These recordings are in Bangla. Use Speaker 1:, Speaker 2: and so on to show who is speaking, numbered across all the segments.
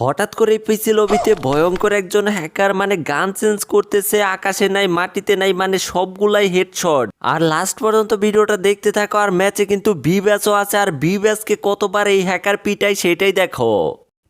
Speaker 1: হঠাৎ করে পিসি লবিতে ভয়ঙ্কর একজন হ্যাকার মানে গান চেঞ্জ করতেছে, আকাশে নাই, মাটিতে নাই মানে সবগুলাই হেডশট। আর লাস্ট পর্যন্ত ভিডিওটা দেখতে থাকো, আর ম্যাচে কিন্তু বি ব্যাচও আছে, আর বি ব্যাচকে কতবার এই হ্যাকার পিটাই সেটাই দেখো।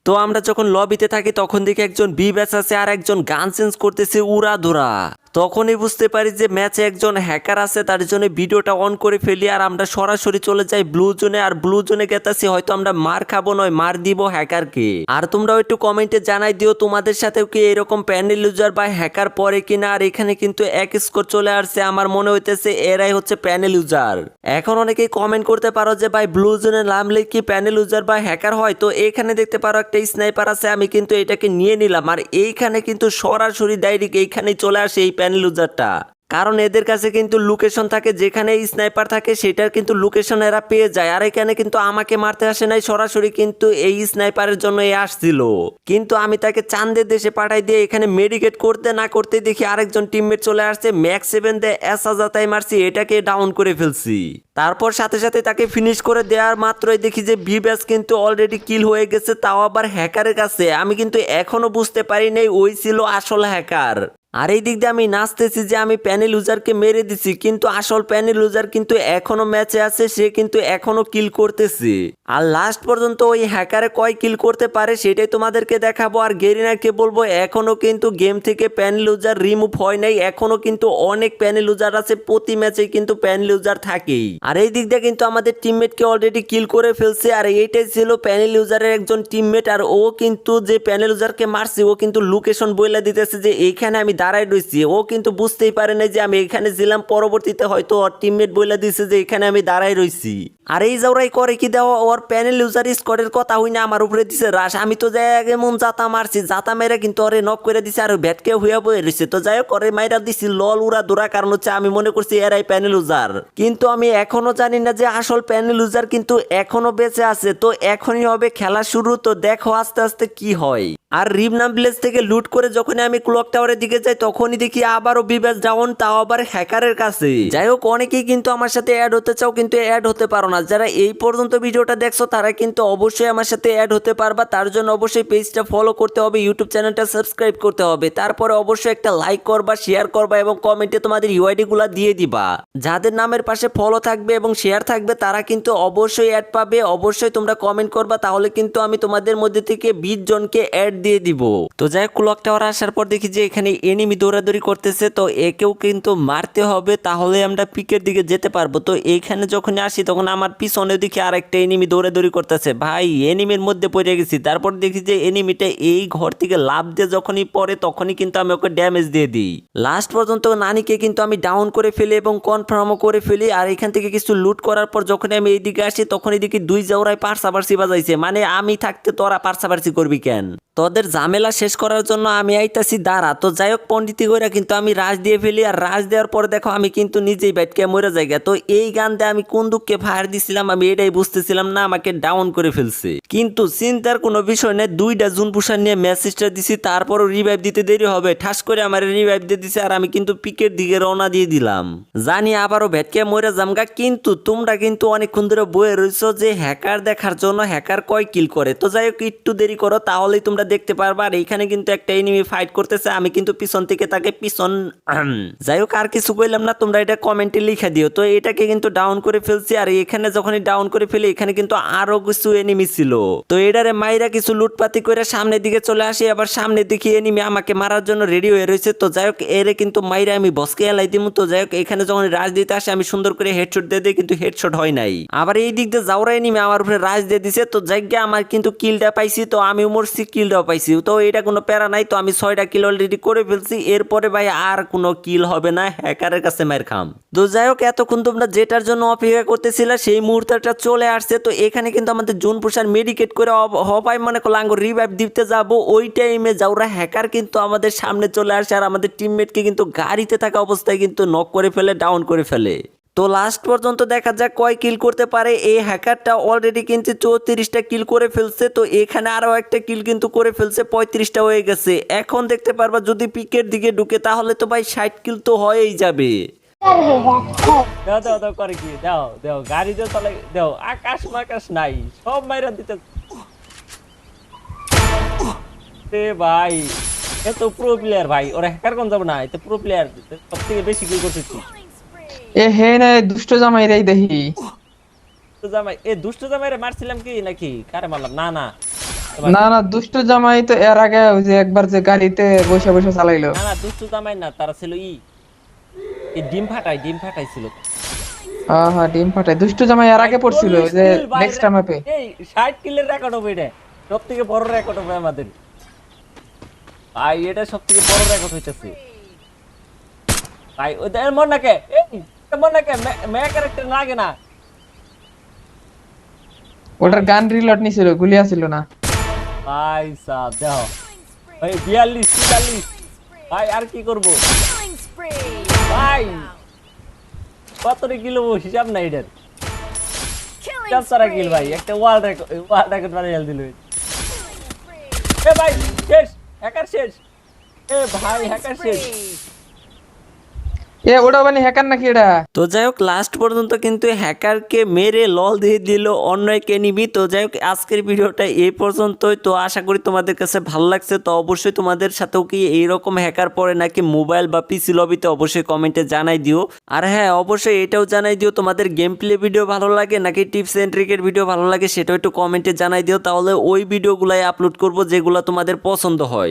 Speaker 1: তো আমরা যখন লবিতে থাকি, তখন দেখি একজন বি ব্যাচ আছে, আর একজন গান চেঞ্জ করতেছে উড়া ধরা তখনই বুঝতে পারি যে ম্যাচে একজন হ্যাকার আছে, তার জন্য ভিডিওটা অন করে ফেলি আর আমরা সরাসরি চলে যাই ব্লু জোনে আর ব্লু জোনে গেতাছি, হয়তো আমরা মার খাব নয়, মার দিব হ্যাকারকে। আর তোমরাও একটু কমেন্টে জানাই দিও, তোমাদের সাথেও কি এরকম প্যানেল ইউজার বা হ্যাকার পরে কিনা? আর এখানে কিন্তু এক স্কোর চলে আসছে, আমার মনে হইতেছে এরাই হচ্ছে প্যানেল ইউজার এখন অনেকেই কমেন্ট করতে পারো যে, ভাই ব্লু জোনে নামলে কি প্যানেল ইউজার বা হ্যাকার হয়? তো এখানে দেখতে পারো একটা স্নাইপার আছে, আমি কিন্তু এটাকে নিয়ে নিলাম। আর এইখানে কিন্তু সরাসরি ডাইরেক্ট এইখানেই চলে আসে, এই প্যানেল ইউজারটা কারণ এদের কাছে কিন্তু লোকেশন থাকে, যেখানে স্নাইপার থাকে, সেটার কিন্তু লোকেশন এরা পেয়ে যায়। আর এখানে কিন্তু আমাকে মারতে আসে নাই, সরাসরি কিন্তু এই স্নাইপারের জন্য এ আসছিল। কিন্তু আমি তাকে চান্দের দেশে পাঠাই দিয়ে এখানে মেডিকেট করতে না করতে দেখি আরেকজন টিমমেট চলে আসছে, ম্যাক্স সেভেন দে এস হাজাতাই মারছি, এটাকে ডাউন করে ফেলছি। তারপর সাথে সাথে তাকে ফিনিশ করে দেওয়ার মাত্রই দেখি যে ভি ব্যাস কিন্তু অলরেডি কিল হয়ে গেছে, তাও আবার হ্যাকারের কাছে। আমি কিন্তু এখনও বুঝতে পারি নাই, ওই ছিল আসল হ্যাকার আর এই দিক দিয়ে আমি নাচতেছি যে আমি প্যানেল ইউজারকে মেরে দিছি, কিন্তু আসল প্যানেল ইউজার কিন্তু এখনও ম্যাচে আছে, সে কিন্তু এখনও কিল করতেছে। আর লাস্ট পর্যন্ত ওই হ্যাকারে কয় কিল করতে পারে সেটাই তোমাদেরকে দেখাবো। আর গেরিনাকে বলব, এখনও কিন্তু গেম থেকে প্যানেল ইউজার রিমুভ হয় নাই, এখনও কিন্তু অনেক প্যানেল ইউজার আছে, প্রতি ম্যাচে কিন্তু প্যানেল ইউজার থাকেই। আর এই দিক দিয়ে কিন্তু আমাদের টিমমেটকে অলরেডি কিল করে ফেলছে, আর এইটাই ছিল প্যানেল ইউজারের একজন টিমমেট আর ও কিন্তু যে প্যানেল ইউজারকে মারছে, ও কিন্তু লোকেশন বইলা দিতেছে যে এইখানে আমি দাঁড়াই রয়েছি। ও কিন্তু বুঝতেই পারে না যে আমি এখানে ছিলাম, পরবর্তীতে হয়তো ওর টিমমেট বইলা দিছে যে এখানে আমি দাঁড়াই রয়েছি আর এই যাওরাই করে কি দেওয়া, ওর প্যানেল ইউজার স্কোয়াডের কথা হই না আমার উপরে দিছে রাস আমি তো যাই আগে মন জাতা মারছি জাতা মেরে কিন্তু ওরে নক করে দিছে আর ব্যাটকে হুয়া বয়ে রয়েছে তো যাই হোক, ওরে মাইরা দিছি, লল উড়া দোরা, কারণ হচ্ছে আমি মনে করছি এরাই প্যানেল ইউজার কিন্তু আমি এখনও জানি না যে আসল প্যানেল ইউজার কিন্তু এখনও বেঁচে আছে। তো এখনই হবে খেলা শুরু, তো দেখো আস্তে আস্তে কি হয়। আর রিমনাম ভিলেজ থেকে লুট করে যখন আমি ক্লক টাওয়ারের দিকে যাই, তখনই দেখি আবারও বিবেচ ডাউন তাও আবার হ্যাকারের কাছে। যাই হোক অনেকেই কিন্তু আমার সাথে অ্যাড হতে চাও, কিন্তু অ্যাড হতে পারো না। যারা এই পর্যন্ত ভিডিওটা দেখছ, তারা কিন্তু অবশ্যই আমার সাথে অ্যাড হতে পারবা। তার জন্য অবশ্যই পেজটা ফলো করতে হবে ইউটিউব চ্যানেলটা সাবস্ক্রাইব করতে হবে। তারপরে অবশ্যই একটা লাইক করবা শেয়ার করবা এবং কমেন্টে তোমাদের ইউআইডি গুলা দিয়ে দিবা। যাদের নামের পাশে ফলো থাকবে এবং শেয়ার থাকবে, তারা কিন্তু অবশ্যই অ্যাড পাবে। অবশ্যই তোমরা কমেন্ট করবা, তাহলে কিন্তু আমি তোমাদের মধ্যে থেকে বিশ জনকে অ্যাড দিয়ে দিব। তো যাই ক্লক টাওয়ার আসার পর দেখি যে এখানে এনিমি দৌড়াদৌড়ি করতেছে, তো একেও কিন্তু মারতে হবে, তাহলে আমরা পিকের দিকে যেতে পারব। তো এইখানে যখন আসি, তখন আমার পিছনে দেখি আরেকটা এনিমি দৌড়াদৌড়ি করতেছে। ভাই এনিমির মধ্যে পড়ে গেছি। তারপর দেখি যে এনিমিটা এই ঘর থেকে লাভ দিয়ে যখনই পড়ে, তখনই কিন্তু আমি ওকে ড্যামেজ দিয়ে দিই। লাস্ট পর্যন্ত নানিকে কিন্তু আমি ডাউন করে ফেলি এবং কনফার্মও করে ফেলি, আর এখান থেকে কিছু লুট করার পর যখন আমি এইদিকে আসি, তখনই দেখি দুই জাউরাই পার্সাপার্সি বাজাইছে। মানে আমি থাকতে তোরা পার্সাপার্সি করবি কেন? তোদের ঝামেলা শেষ করার জন্য আমি আইতাছি, দাঁড়া। তো যাই হোক পন্ডিতি কইরা কিন্তু আমি রাজ দিয়ে ফেলি, আর রাজ দেওয়ার পরে দেখো আমি কিন্তু নিজেই ব্যাটকে মরে যাই তো এই গান দিয়ে আমি কোন দুঃখে ফায়ার দিছিলাম আমি এটাই বুঝতেছিলাম না, আমাকে ডাউন করে ফেলছে। কিন্তু চিন্তার কোনো বিষয় নেই, দুইটা জুন পুষার নিয়ে মেসেজটা দিছি, তারপরও রিভাইভ দিতে দেরি হবে। ঠাস করে আমার রিভাইভ দিয়ে দিছে, আর আমি কিন্তু পিকের দিকে রওনা দিয়ে দিলাম। জানি আবারও ভেটকে মরে জামগা কিন্তু তোমরা কিন্তু অনেকক্ষণ ধরে বয়ে রয়েছো যে হ্যাকার দেখার জন্য হ্যাকার কয় কিল করে। তো যাই হোক, একটু দেরি করো, তাহলেই তোমরা দেখতে পারবা আর এইখানে কিন্তু একটা এনিমি ফাইট করতেছে। আমি কিন্তু পিছন থেকে তাকে পিছন যাই হোক, আর কিছু কইলাম না, তোমরা এটা কমেন্টে লিখে দিও। তো এটাকে কিন্তু ডাউন করে ফেলছি, আর এখানে যখনই ডাউন করে ফেলি, এখানে কিন্তু আরও কিছু এনিমি ছিল। তো এটারে মাইরা কিছু লুটপাতি করে সামনের দিকে চলে আসি, আবার সামনে দেখি এনিমি আমাকে মারার জন্য রেডি হয়ে রয়েছে। তো যাই হোক, এরে কিন্তু মাইরা আমি বসকে এলাই দিমু। তো যাই হোক, এখানে যখন রাজ দিতে আসে, আমি সুন্দর করে হেডশট দিয়ে দিই, কিন্তু হেডশট হয় নাই। আবার এই দিক দিয়ে যাওয়ার এনিমি আমার উপরে রাজ দিয়ে দিছে। তো যাইগে আমার কিন্তু কিলটা পাইছি, তো আমি মরছি কিলটাও পাইছি। তো এটা কোনো প্যারা নাই, তো আমি ছয়টা কিল অলরেডি করে ফেলছি। এরপরে ভাই আর কোনো কিল হবে না, হ্যাকারের কাছে মায়ের খাম। তো যাই হোক, এতক্ষণ তোমরা যেটার জন্য অপেক্ষা করতেছিল, সেই মুহূর্তটা চলে আসছে। তো এখানে কিন্তু আমাদের জুন প্রসার মেডিকেট করে হবাই মনে করল আঙ্গুর রিভাইভ দিতে যাব। ওই টাইমে যাওরা হ্যাকার কিন্তু আমাদের সামনে চলে আসে, আর আমাদের টিমমেটকে কিন্তু গাড়িতে থাকা অবস্থায় কিন্তু নক করে ফেলে ডাউন করে ফেলে। তো লাস্ট পর্যন্ত দেখা যাক কয় কিল করতে পারে। এই হ্যাকারটা অলরেডি কিন্তু চৌত্রিশটা কিল করে ফেলছে। তো এখানে আরও একটা কিল কিন্তু করে ফেলছে, পঁয়ত্রিশটা হয়ে গেছে। এখন দেখতে পারবা যদি পিকের দিকে ঢুকে, তাহলে তো ভাই ষাট কিল তো হয়েই যাবে। করে কি? দাও আকাশ নাই, সব মাইরা দিতে
Speaker 2: ভাই, এ তো প্রো প্লেয়ার ভাই, ওরা হ্যাকার কোন যাব না এতে প্রো প্লেয়ার সব থেকে বেশি কিল করতেছি।
Speaker 3: এ হে না দুষ্ট জামাই রে দেখি
Speaker 2: জামাই এ দুষ্ট জামাইরে মারছিলাম কি নাকি? কারে মারলাম? না না।
Speaker 3: না না দুষ্ট জামাই তো এর আগে ওই যে একবার যে গাড়িতে বসে বসে চালাইলো।
Speaker 2: না না দুষ্ট জামাই না তারা ছিল ই। এই ডিম ফাটাই ডিম ফাটাইছিল।
Speaker 3: হ্যাঁ হ্যাঁ ডিম ফাটাই দুষ্ট জামাই এর আগে পড়ছিল ওই যে নেক্সট ম্যাপে
Speaker 2: এই 60 কিলের রেকর্ড হবে এটা। সব থেকে বড় রেকর্ড হবে আমাদের। ভাই এটা সব থেকে বড় রেকর্ড হইতেছে। ভাই ওই মন না কে এই মন না কে মে ক্যারেক্টার লাগে না
Speaker 3: ওটার গান রিলোড নিছিল গুলি আছিল না
Speaker 2: ভাই সাহেব দেখো ভাই বিয়াল্লিশ তেতাল্লিশ ভাই আর কি করব
Speaker 4: Killing spree.
Speaker 2: ভাই কত কিলো হিসাব নাই এটার
Speaker 4: Killing
Speaker 2: হিসাব ছাড়া কিল
Speaker 4: spree.
Speaker 2: ভাই একটা ওয়ার্ল্ড রেকর্ড ওয়ার্ল্ড রেকর্ড বানিয়ে দিল
Speaker 4: Killing spree.
Speaker 2: এ ভাই শেষ হ্যাকার শেষ এ ভাই হ্যাকার শেষ
Speaker 3: এ, ওটা মানে হ্যাকার নাকি এটা?
Speaker 1: তো যাই হোক লাস্ট পর্যন্ত কিন্তু হ্যাকারকে মেরে লল দিয়ে দিল অন্যকে নিবি। তো যাই হোক, আজকের ভিডিওটা এই পর্যন্তই। তো আশা করি তোমাদের কাছে ভালো লাগছে। তো অবশ্যই তোমাদের সাথেও কি এইরকম হ্যাকার পড়ে নাকি মোবাইল বা পিসি লবিতে অবশ্যই কমেন্টে জানাই দিও। আর হ্যাঁ অবশ্যই এটাও জানাই দিও, তোমাদের গেম প্লে ভিডিও ভালো লাগে নাকি টিপস এন্ড ট্রিকের ভিডিও ভালো লাগে, সেটাও একটু কমেন্টে জানাই দিও। তাহলে ওই ভিডিওগুলাই আপলোড করব, যেগুলো তোমাদের পছন্দ হয়।